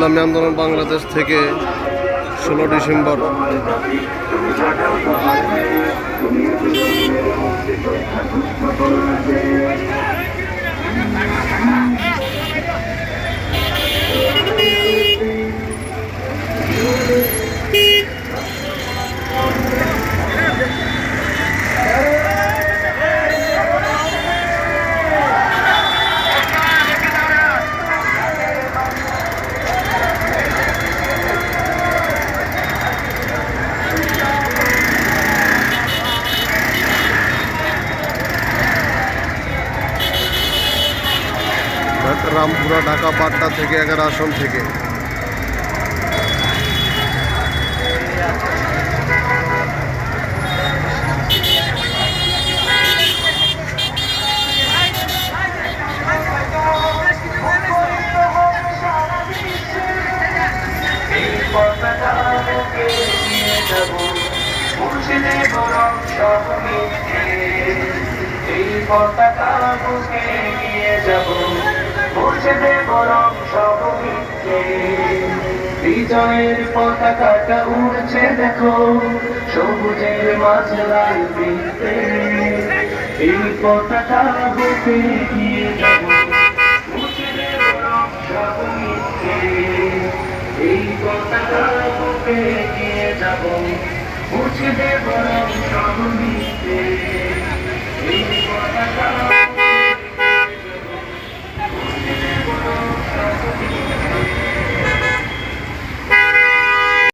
ইসলামী আন্দোলন বাংলাদেশ থেকে ষোলো ডিসেম্বর। রামপুরা ঢাকা পাটনা থেকে এগারো আসন থেকে। এই পতাকা বুকে নিয়ে বরং সব মিথ্যে বিজয়ের পতাকাটা উড়ছে দেখো, সবুজের মাঝে লাল বৃত্তে এই পতাকা বুকে যাব মুর্শিদে বরং সব মিথ্যে এই পতাকা বুকে নিয়ে যাব, মুছে দেব সব মিশে এই পতাকা